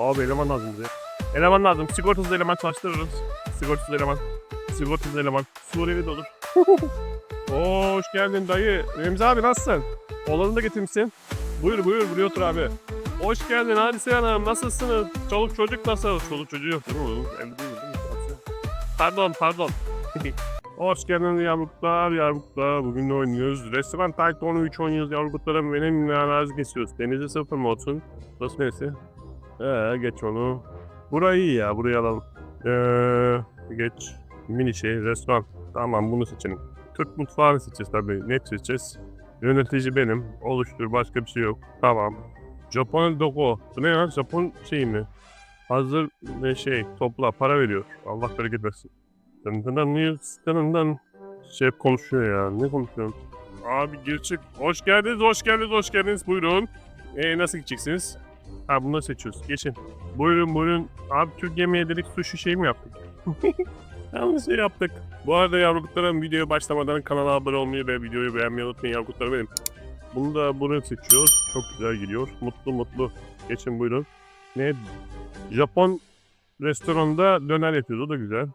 Abi eleman lazım bize. Eleman lazım. Sigortasız eleman çalıştırırız. Sigortasız eleman. Sigortasız eleman. Suriyeli de olur. Oo, hoş geldin dayı. Remzi abi nasılsın? Oğlanı da getirmişsin. Buyur buyur buraya otur abi. Hoş geldin Hadise Hanım nasılsınız? Çoluk çocuk nasıl? Çoluk çocuğu yok değil mi? Evli değil mi? Pardon pardon. Hoş geldiniz yavruklar yavruklar. Bugün ne oynuyoruz? Restoran Tycoon 3 oynuyoruz yavruklarım. Benim arazi kesiyoruz. Denize sıfır mı olsun? Burası neresi? Ee, geç onu. Burayı iyi ya burayı alalım. Ee, geç. Mini şey restoran. Tamam bunu seçelim. Türk mutfağını seçeceğiz tabii. Ne seçeceğiz? Yönetici benim. Oluştur başka bir şey yok. Tamam. Japon Doko. Bu ne ya? Japon şey mi? Hazır ne şey topla para veriyor. Allah bereket versin. Dın dın dın dın. Şef konuşuyor ya. Ne konuşuyorsun? Abi gir çık. Hoş geldiniz, hoş geldiniz, hoş geldiniz. Buyurun. Ee, nasıl gideceksiniz? Ha bunları seçiyoruz. Geçin. Buyurun buyurun. Abi Türk yemeği dedik sushi şey mi yaptık? Yanlış şey yaptık. Bu arada yavruluklarım videoya başlamadan kanala abone olmayı ve videoyu beğenmeyi unutmayın yavruluklarım benim. Bunu da bunu seçiyoruz. Çok güzel gidiyor. Mutlu mutlu. Geçin buyurun. Ne? Japon restoranda döner yapıyoruz. O da güzel.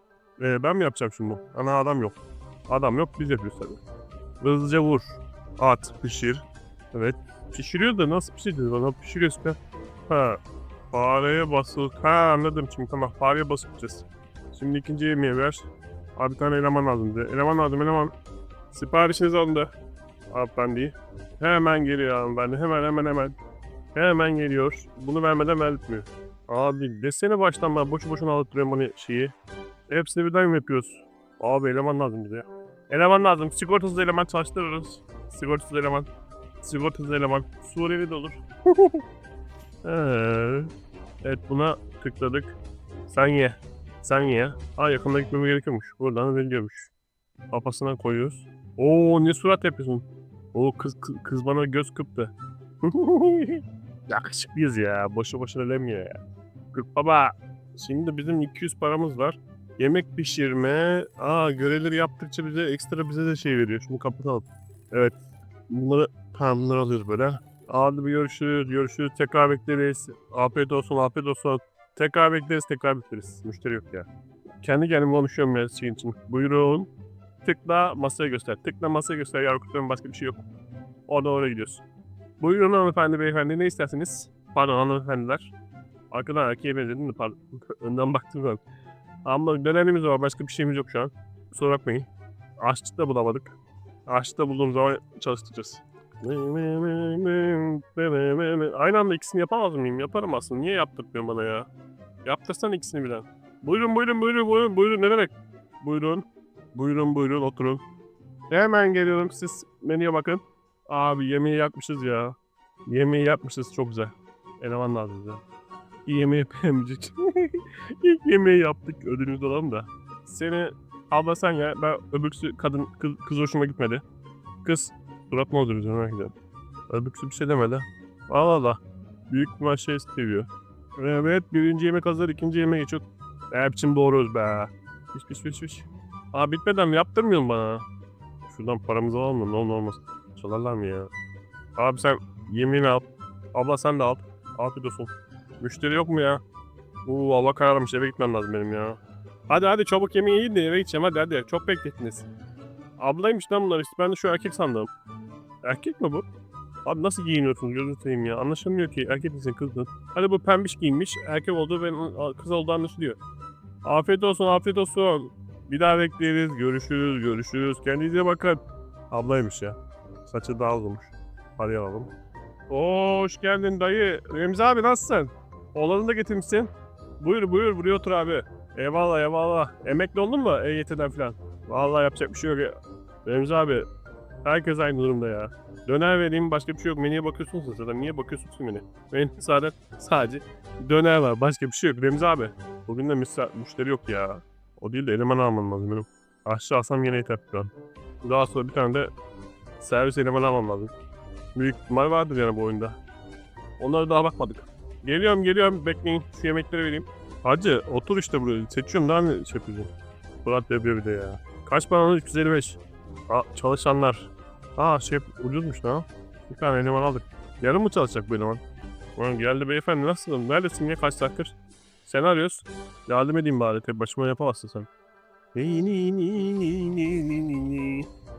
Ee, ben mi yapacağım şimdi? Ana adam yok. Adam yok biz yapıyoruz tabii. Hızlıca vur. At, pişir. Evet. Pişiriyor da nasıl pişiriyor? Bana pişiriyor işte. Ha. Fareye basılı. Ha anladım şimdi tamam. Fareye gideceğiz. Şimdi ikinci yemeği ver. Abi bir tane eleman lazım diye. Eleman lazım eleman. Siparişiniz alındı. Abi ben değil. Hemen geliyor abi de. Hemen hemen hemen. Hemen geliyor. Bunu vermeden vermiyor. Abi desene baştan ben boşu boşuna alıp bana şeyi. Hepsini birden mi yapıyoruz? Abi eleman lazım bize ya. Eleman lazım. Sigortasız eleman çalıştırırız. Sigortasız eleman. Sigortasız eleman. Suriyeli de olur. Ee, evet buna tıkladık. Sen ye. Sen ye. Aa yakında gitmeme gerekiyormuş. Buradan veriliyormuş. Kafasına koyuyoruz. Oo ne surat yapıyorsun? Oo kız, kız, kız bana göz kıptı. Yakışıklıyız ya. Boşu boşuna demiyor ya. Kırk baba. Şimdi bizim 200 paramız var. Yemek pişirme. Aa görevleri yaptıkça bize ekstra bize de şey veriyor. Şunu kapatalım. Evet. Bunları tamam bunları alıyoruz böyle. Bir görüşürüz. Görüşürüz. Tekrar bekleriz. Afiyet olsun. Afiyet olsun. Tekrar bekleriz. Tekrar bekleriz. Müşteri yok ya. Kendi kendime konuşuyorum ya şeyin için. Buyurun. Tıkla masaya göster. Tıkla masaya göster. Yargıtların başka bir şey yok. Orada oraya gidiyorsun. Buyurun hanımefendi beyefendi ne istersiniz? Pardon hanımefendiler. Arkadan erkeğe benzedim de pardon. Önden baktım ben. Ama dönemimiz var. Başka bir şeyimiz yok şu an. Kusura bakmayın. Aşçı da bulamadık. Aşçı da bulduğum zaman çalıştıracağız. Aynı anda ikisini yapamaz mıyım? Yaparım aslında. Niye yaptırmıyorsun bana ya? Yaptırsan ikisini birden. Buyurun buyurun buyurun buyurun buyurun ne demek? Buyurun. Buyurun buyurun oturun. Hemen geliyorum siz menüye bakın. Abi yemeği yapmışız ya. Yemeği yapmışız çok güzel. Eleman lazım bize. İyi yemeği beğenmeyecek. İlk yemeği yaptık ödülümüz alalım da. Seni abla sen ya ben öbürsü kadın kız, kız hoşuma gitmedi. Kız surat mı olur merak ediyorum. Öbürsü bir şey demedi. Allah Allah. Büyük bir şey seviyor. Evet birinci yemek hazır ikinci yemeğe geçiyor. Ne biçim doğruyoruz be. Piş piş piş piş. Aa bitmeden yaptırmıyorsun bana? Şuradan paramızı alalım? Ne olur olmaz. Çalarlar mı ya? Abi sen yemeğini al. Abla sen de al. Afiyet olsun. Müşteri yok mu ya? Oo Allah kararmış eve gitmem lazım benim ya. Hadi hadi çabuk yemeği yiyin de eve gideceğim hadi hadi. Çok beklettiniz. Ablaymış lan bunlar ben de şu erkek sandım. Erkek mi bu? Abi nasıl giyiniyorsunuz gözünü seveyim ya. Anlaşılmıyor ki erkek misin kız mı? Hadi bu pembiş giyinmiş erkek olduğu ve kız olduğu anlaşılıyor. Afiyet olsun afiyet olsun. Bir daha bekleriz. Görüşürüz görüşürüz. Kendinize bakın. Ablaymış ya. Saçı daha uzunmuş. Hadi alalım. Oo, hoş geldin dayı. Remzi abi nasılsın? Oğlanı da getirmişsin. Buyur buyur buraya otur abi. Eyvallah eyvallah. Emekli oldun mu EYT'den falan? Vallahi yapacak bir şey yok ya. Remzi abi herkes aynı durumda ya. Döner vereyim başka bir şey yok. Menüye bakıyorsunuz zaten. Niye bakıyorsunuz ki menü? Benim sadece, sadece döner var. Başka bir şey yok. Remzi abi. Bugün de müsa- müşteri yok ya. O değil de eleman almam lazım benim. Aşağı alsam yine yeter şu an. Daha sonra bir tane de servis eleman almam lazım. Büyük ihtimal vardır yani bu oyunda. Onlara daha bakmadık. Geliyorum geliyorum bekleyin şu yemekleri vereyim. Hacı otur işte buraya seçiyorum daha ne şey yapacağım. Fırat yapıyor bir de ya. Kaç para 355. Aa, çalışanlar. Aa şey ucuzmuş lan. Bir tane eleman aldık. Yarın mı çalışacak bu eleman? Ulan geldi beyefendi nasılsın? Neredesin ya kaç saattir? Sen arıyoruz. Yardım edeyim bari tek başıma yapamazsın sen.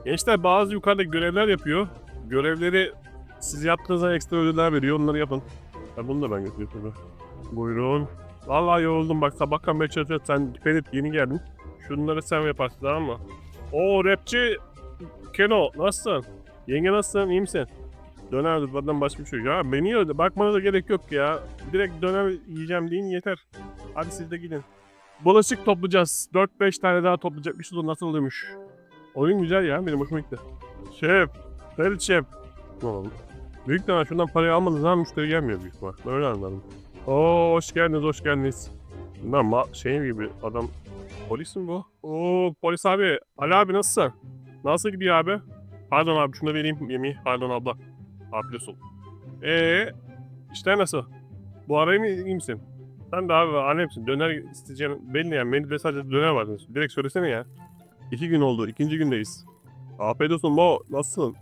Gençler bazı yukarıda görevler yapıyor. Görevleri siz yaptığınızda ekstra ödüller veriyor. Onları yapın. Ha, bunu da ben götürüyorum. Buyurun. Vallahi yoruldum bak sabahtan beri çalışıyor. Sen dikkat et yeni geldin. Şunları sen yaparsın tamam mı? Oo rapçi Keno nasılsın? Yenge nasılsın? İyi misin? Döner zıpladan başka bir şey yok. Ya beni yiyor. Bakmana da gerek yok ya. Direkt döner yiyeceğim deyin yeter. Hadi siz de gidin. Bulaşık toplayacağız. 4-5 tane daha toplayacakmışız. O nasıl oluyormuş? Oyun güzel ya. Benim hoşuma gitti. Şef. Ferit şef. Oldu? Büyük ihtimal şundan parayı almadığınız zaman müşteri gelmiyor büyük ihtimal. Öyle anladım. Oo hoş geldiniz, hoş geldiniz. Bunlar ma şey gibi adam polis mi bu? Oo polis abi. Ali abi nasılsın? Nasıl gidiyor abi? Pardon abi şunu vereyim yemeği. Pardon abla. Afiyet olsun. Eee işte nasıl? Bu arayı mı iyi misin? Sen de abi annemsin. Döner isteyeceğim belli yani. Menüde sadece döner var. Direkt söylesene ya. İki gün oldu. ikinci gündeyiz. Afiyet olsun Mo. Nasılsın?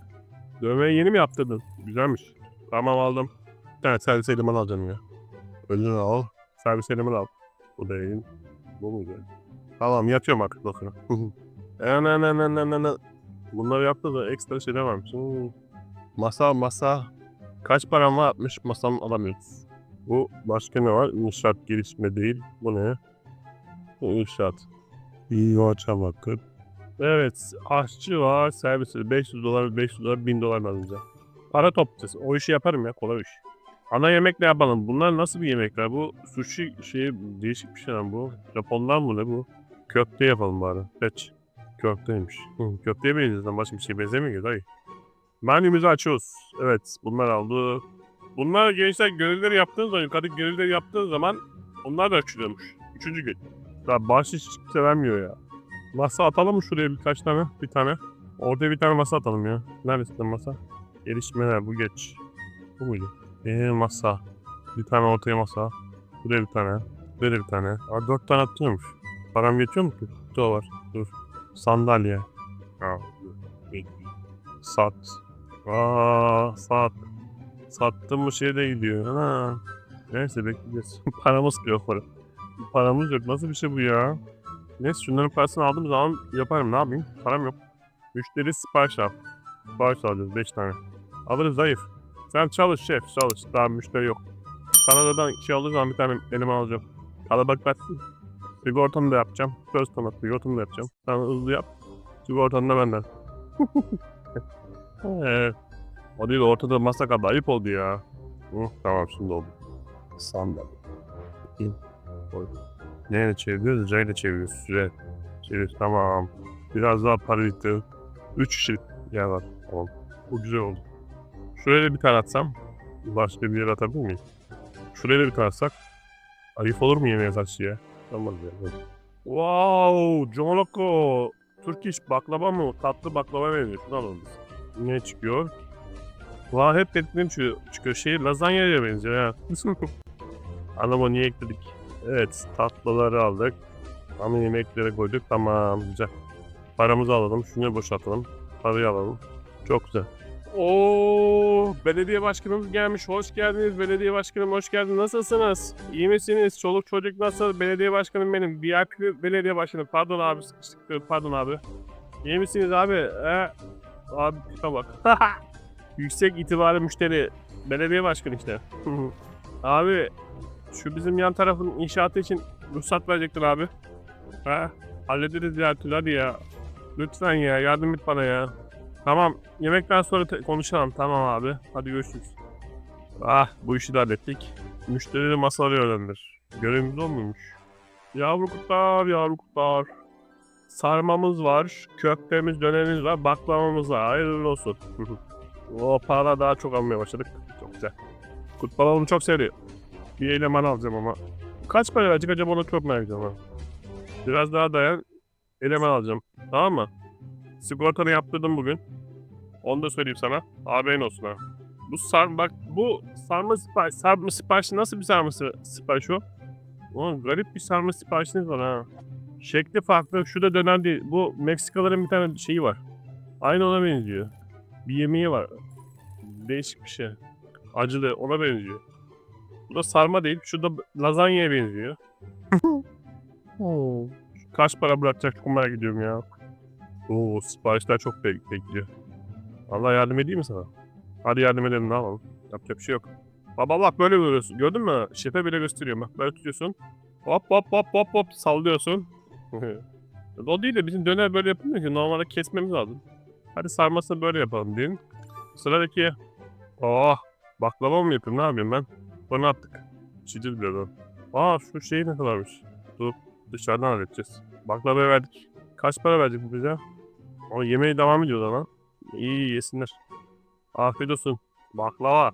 Dövmeyi yeni mi yaptırdın? Güzelmiş. Tamam aldım. Bir tane servis eleman alacağım ya. Önünü al. Servis eleman al. Bu değil. Bu muydu? Tamam yatıyorum artık bakın. Enenenenenen. Bunları yaptı da ekstra şeyler varmış. Hmm. Masa masa. Kaç param var? 60 masam alamıyoruz. Bu başka ne var? İnşaat gelişme değil. Bu ne? Bu inşaat. İyi açam bakın. Evet. Aşçı var. Servisi 500 dolar, 500 dolar, 1000 dolar alınca. Para toplayacağız. O işi yaparım ya. Kolay iş. Ana yemek ne yapalım? Bunlar nasıl bir yemekler? Bu sushi şey değişik bir şey lan bu. Japonlar mı ne bu? Köfte yapalım bari. Geç. Köfteymiş. Hı, köfteye benziyor lan. Başka bir şey benzemiyor dayı. Menümüzü açıyoruz. Evet bunlar aldı. Bunlar gençler görevleri yaptığınız zaman, yukarıdaki görevleri yaptığınız zaman onlar da açılıyormuş. Üçüncü gün. Ya bahşiş kimse vermiyor ya. Masa atalım mı şuraya birkaç tane? Bir tane. Ortaya bir tane masa atalım ya. Neresi lan masa? Gelişmeler bu geç. Bu muydu? Eee masa. Bir tane ortaya masa. Buraya bir tane. Buraya bir tane. Aa dört tane atıyormuş. Param yetiyor mu ki? Dur var. Dur. Sandalye. Sat. Aa, sat. Sattım mı şey de gidiyor. Ha. Neyse bekleyeceğiz. Paramız yok para. Paramız yok. Nasıl bir şey bu ya? Neyse şunların parasını aldığım zaman yaparım. Ne yapayım? Param yok. Müşteri sipariş al. Sipariş alacağız 5 tane. Alırız zayıf. Sen çalış şef çalış. Daha müşteri yok. Kanada'dan şey aldığı zaman bir tane elime alacağım. Kalabalık batsın. Sigortamı da yapacağım. Söz tanıt sigortamı da yapacağım. Sen hızlı yap. Sigortanı da benden. Evet. O değil ortada masa kaldı. Ayıp oldu ya. Hı, tamam şimdi oldu. İn. Koy. Neyle çeviriyoruz? R'yle çeviriyoruz. Süre. Çevir. Tamam. Biraz daha para gitti. Üç kişi yer var. Tamam. Bu güzel oldu. Şuraya bir tane atsam. Başka bir yere atabilir miyim? Şuraya bir tane atsak. Ayıp olur mu yemeğe saççıya? Tamam ya. Wow! John Loco! Türk iş baklava mı? Tatlı baklava veriyor. Şunu alalım. Ne çıkıyor? Vay hep dediklerim çıkıyor. çıkıyor. Şey lazanyaya benziyor ya. Anam niye ekledik? Evet tatlıları aldık. Ama yemeklere koyduk. Tamam güzel. Paramızı alalım. Şunu boşaltalım. Parayı alalım. Çok güzel. Oo, belediye başkanımız gelmiş. Hoş geldiniz belediye başkanım. Hoş geldiniz. Nasılsınız? İyi misiniz? Çoluk çocuk nasıl? Belediye başkanım benim. VIP belediye başkanım. Pardon abi sıkıştık. Pardon abi. İyi misiniz abi? He? Abi tipe bak. Yüksek itibarlı müşteri. Belediye başkanı işte. abi şu bizim yan tarafın inşaatı için ruhsat verecektin abi. Ha? Hallederiz ya Tül hadi ya. Lütfen ya yardım et bana ya. Tamam yemekten sonra konuşalım tamam abi. Hadi görüşürüz. Ah bu işi de hallettik. Müşterileri masaları öğrendir. Görevimiz olmuyormuş. Yavru kurtlar yavru kurtlar. Sarmamız var, köftemiz, dönerimiz var, baklavamız var. Hayırlı olsun. o para daha çok almaya başladık. Çok güzel. Kurt balonu çok seviyor. Bir eleman alacağım ama. Kaç para verecek acaba onu çok merak ediyorum. Biraz daha dayan. Eleman alacağım. Tamam mı? Sigortanı yaptırdım bugün. Onu da söyleyeyim sana. Haberin olsun ha. Bu sar bak bu sarma sipariş, sarma siparişi nasıl bir sarma si- sipariş o? Oğlum garip bir sarma siparişiniz var ha. Şekli farklı. Şu da döner değil. Bu Meksikalıların bir tane şeyi var. Aynı ona benziyor. Bir yemeği var. Değişik bir şey. Acılı ona benziyor. Bu da sarma değil. Şu da lazanyaya benziyor. Kaç para bırakacak çok merak ediyorum ya. Oo siparişler çok bek- bekliyor. Allah yardım edeyim mi sana? Hadi yardım edelim ne yapalım. Yapacak bir şey yok. Baba bak böyle vuruyorsun. Gördün mü? Şefe bile gösteriyor. Bak böyle tutuyorsun. Hop hop hop hop hop sallıyorsun. o değil de bizim döner böyle yapılmıyor ki. Normalde kesmemiz lazım. Hadi sarmasını böyle yapalım deyin. Sıradaki. Oh baklava mı yapayım ne yapayım ben? Bana attık. Çiğdir biraz o. Aa şu şey ne kadarmış? Dur dışarıdan halledeceğiz. Baklava verdik. Kaç para verecek bu bize? O yemeğe devam ediyor lan. İyi iyi, yesinler. Afiyet olsun. Baklava.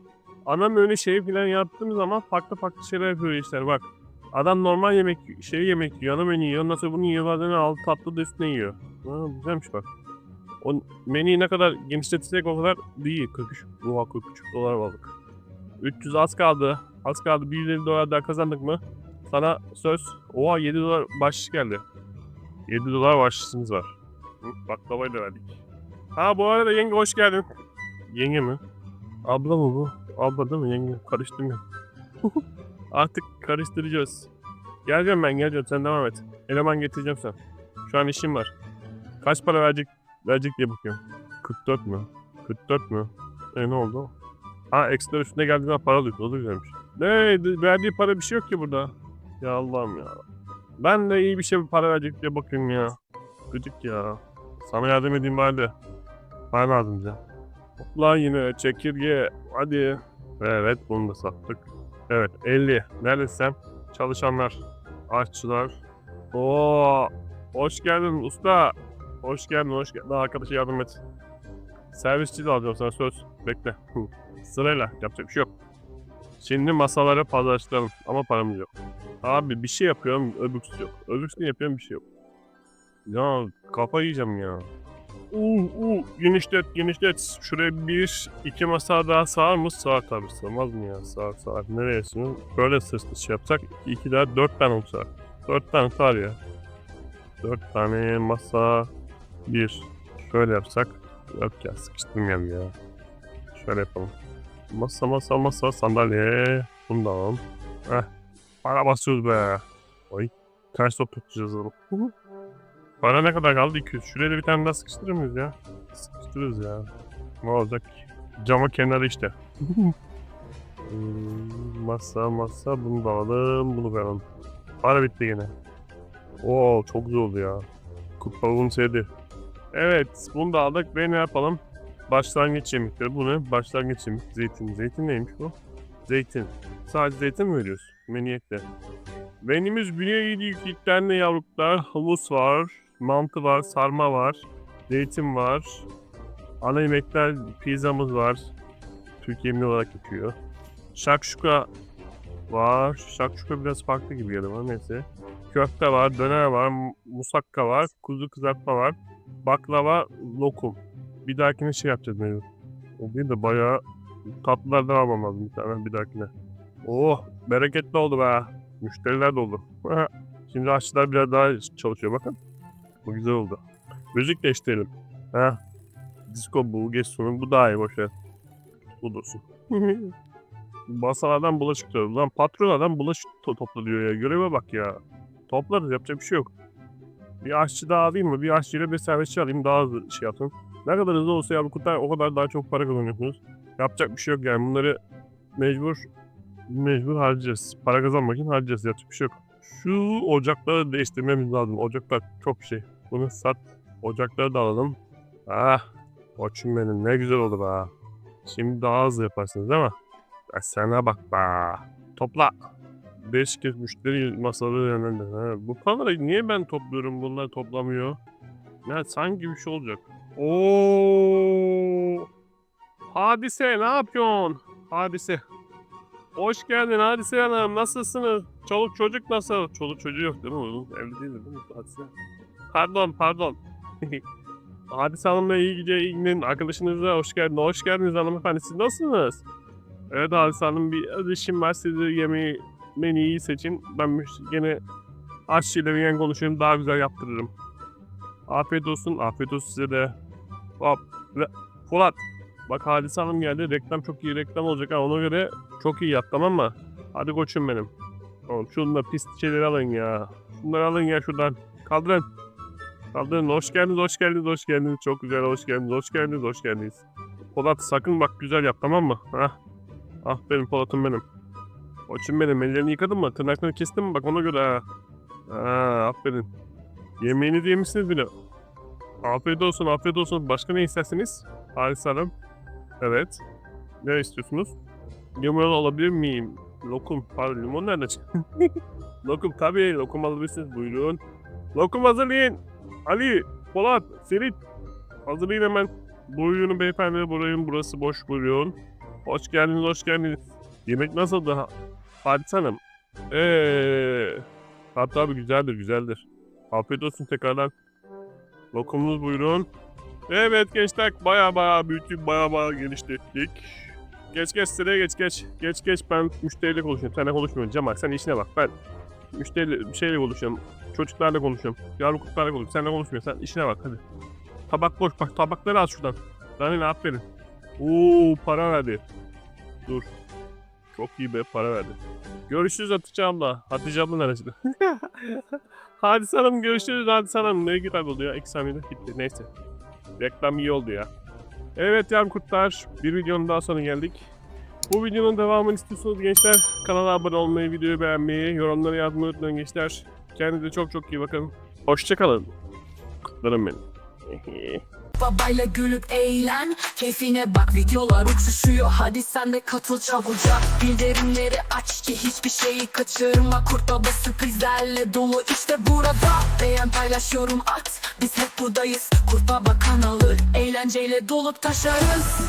Ana öyle şey falan yaptığım zaman farklı farklı şeyler yapıyor işler bak. Adam normal yemek, şey yemek yiyor, ana menü yiyor. Sonra bunu yiyor, bazen alt tatlı da üstüne yiyor. Ha, güzelmiş bak. O menüyü ne kadar genişletirsek o kadar değil. 43, oha 43 dolar aldık. 300 az kaldı. Az kaldı. 150 dolar daha kazandık mı? Sana söz. Oha 7 dolar bahşiş geldi. 7 dolar bahşişimiz var. Baklavayı da verdik. Ha bu arada yenge hoş geldin. Yenge mi? Abla mı bu? Abla değil mi yenge? Karıştım ya. Artık karıştıracağız. Geleceğim ben geleceğim sen devam et. Eleman getireceğim sen. Şu an işim var. Kaç para verecek verecek diye bakıyorum. 44 mü? 44 mü? E ne oldu? Ha ekstra üstüne geldiği zaman para alıyor. O da güzelmiş. Ne? Verdiği para bir şey yok ki burada. Ya Allah'ım ya. Ben de iyi bir şey para verecek diye bakıyorum ya. Gıcık ya. Sana yardım edeyim bari. Para lazım bize. Hopla yine çekirge. Hadi. Evet bunu da sattık. Evet 50. Neredesem? Çalışanlar. Aşçılar. Oo, hoş geldin usta. Hoş geldin, hoş geldin. Arkadaşa yardım et. Servisçi de alacağım sana söz. Bekle. Sırayla yapacak bir şey yok. Şimdi masaları pazarlaştıralım ama paramız yok. Abi bir şey yapıyorum öbürsü yok. Öbürsünü yapıyorum bir şey yok. Ya kafa yiyeceğim ya. Uh uh genişlet genişlet. Şuraya bir iki masa daha sığar mı? Sığar tabii sığmaz mı ya? Sığar sığar. Nereye sığar? Böyle sırt şey yapsak iki, daha dört tane olsa. Dört tane sığar ya. Dört tane masa bir. Şöyle yapsak. Yok ya sıkıştırmayalım ya. Şöyle yapalım. Masa masa masa sandalye. Bunu da alalım. Heh. Para basıyoruz be. Oy. Kaç top tutacağız Para ne kadar kaldı? 200. Şuraya da bir tane daha sıkıştırır mıyız ya? Sıkıştırırız ya. Ne olacak ki? Cama kenarı işte. Hmm, masa masa bunu da alalım bunu da alalım. Para bitti yine. Oo çok güzel oldu ya. Kupa bunu sevdi. Evet bunu da aldık ve ne yapalım? Başlangıç yemekleri. Bu ne? Başlangıç yemek. Zeytin. Zeytin neymiş bu? Zeytin. Sadece zeytin mi veriyoruz? Meniyette. Menümüz bünye yedi tane yavruklar. Humus var. Mantı var. Sarma var. Zeytin var. Ana yemekler pizzamız var. Türkiye yemeği olarak yapıyor. Şakşuka var. Şakşuka biraz farklı gibi geldi bana neyse. Köfte var, döner var, mu- musakka var, kuzu kızartma var, baklava, lokum. Bir dahakine şey yapacağız mecbur. O değil de bayağı tatlılardan almam lazım bir tane bir dahakine. Oh bereketli oldu be. Müşteriler de oldu. Şimdi aşçılar biraz daha çalışıyor bakın. Bu güzel oldu. Müzik değiştirelim. Ha. Disco bu geç sonu bu daha iyi boşver. Bu dursun. Masalardan bulaşık diyor. Lan patron adam bulaşık to- topla diyor ya. Göreve bak ya. Toplarız yapacak bir şey yok. Bir aşçı daha alayım mı? Bir aşçıyla bir servisçi alayım daha hızlı şey yapın. Ne kadar hızlı olsa ya bu kadar, o kadar daha çok para kazanıyorsunuz. Yapacak bir şey yok yani bunları mecbur mecbur harcayacağız. Para kazanmak için harcayacağız. Yapacak bir şey yok. Şu ocakları değiştirmemiz lazım. Ocaklar çok şey. Bunu sat. Ocakları da alalım. Ah. Koçum benim ne güzel oldu be. Şimdi daha hızlı yaparsınız değil mi? Ya sana bak be. Topla. 5 kez müşteri masaları yönlendir. Ha, bu paraları niye ben topluyorum bunlar toplamıyor? Ya sanki bir şey olacak. Oo! Hadise ne yapıyorsun? Hadise. Hoş geldin Hadise Hanım. Nasılsınız? Çoluk çocuk nasıl? Çoluk çocuğu yok değil mi? Onun Evli değil değil mi Hadise? Pardon pardon. Hadise Hanım'la iyi gidiyor. iyi günün. Arkadaşınıza hoş geldin. Hoş geldiniz hanımefendi. Siz nasılsınız? Evet Hadise Hanım bir işim var. Sizi yemeği menüyü seçin. Ben müş- gene aşçıyla bir konuşayım. Daha güzel yaptırırım. Afiyet olsun. Afiyet olsun size de. Hop. Polat. Bak Hadise Hanım geldi. Reklam çok iyi reklam olacak. Ha. Ona göre çok iyi yap tamam mı? Hadi koçum benim. Oğlum şunu da pis şeyleri alın ya. Şunları alın ya şuradan. Kaldırın. Kaldırın. Hoş geldiniz, hoş geldiniz, hoş geldiniz. Çok güzel, hoş geldiniz, hoş geldiniz, hoş geldiniz. Polat sakın bak güzel yap tamam mı? Hah. Aferin Polat'ım benim. Koçum benim ellerini yıkadın mı? Tırnaklarını kestin mi? Bak ona göre ha. Ha, aferin. Yemeğini de yemişsiniz bile. Afiyet olsun, afiyet olsun. Başka ne istersiniz? Halis Hanım. Evet. Ne istiyorsunuz? Limon alabilir miyim? Lokum. Pardon limon nerede lokum tabii. Lokum alabilirsiniz. Buyurun. Lokum hazırlayın. Ali, Polat, Serit. Hazırlayın hemen. Buyurun beyefendi. Burayın burası boş buyurun. Hoş geldiniz, hoş geldiniz. Yemek nasıldı? Ha- Hadise Hanım. Eee. Hatta abi güzeldir, güzeldir. Afiyet olsun tekrardan. Lokumunuz buyurun. Evet gençler baya baya büyüttük, baya baya geliştirdik. Geç geç sıraya geç geç. Geç geç ben müşteriyle konuşuyorum. Seninle konuşmuyorum Cemal sen işine bak. Ben müşteriyle bir şeyle konuşuyorum. Çocuklarla konuşuyorum. Yavru kurtlarla konuşuyorum. Seninle konuşmuyorum. Sen işine bak hadi. Tabak boş bak tabakları al şuradan. Dani ne aferin. Oo para verdi. Dur. Çok iyi be para verdi. Görüşürüz Hatice abla. Hatice abla neresi? Hadise Hanım görüşürüz Hadise Hanım. Ne güzel oldu ya. İki saniyede bitti. Neyse. Reklam iyi oldu ya. Evet yan kurtlar. Bir videonun daha sonra geldik. Bu videonun devamını istiyorsanız gençler kanala abone olmayı, videoyu beğenmeyi, yorumları yazmayı unutmayın gençler. Kendinize çok çok iyi bakın. Hoşçakalın. Kutlarım benim. Babayla gülüp eğlen Keyfine bak videolar uçuşuyor Hadi sen de katıl çabucak Bildirimleri aç ki hiçbir şeyi kaçırma Kurt Baba sürprizlerle dolu işte burada Beğen paylaş yorum at Biz hep buradayız Kurt Baba kanalı Eğlenceyle dolup taşarız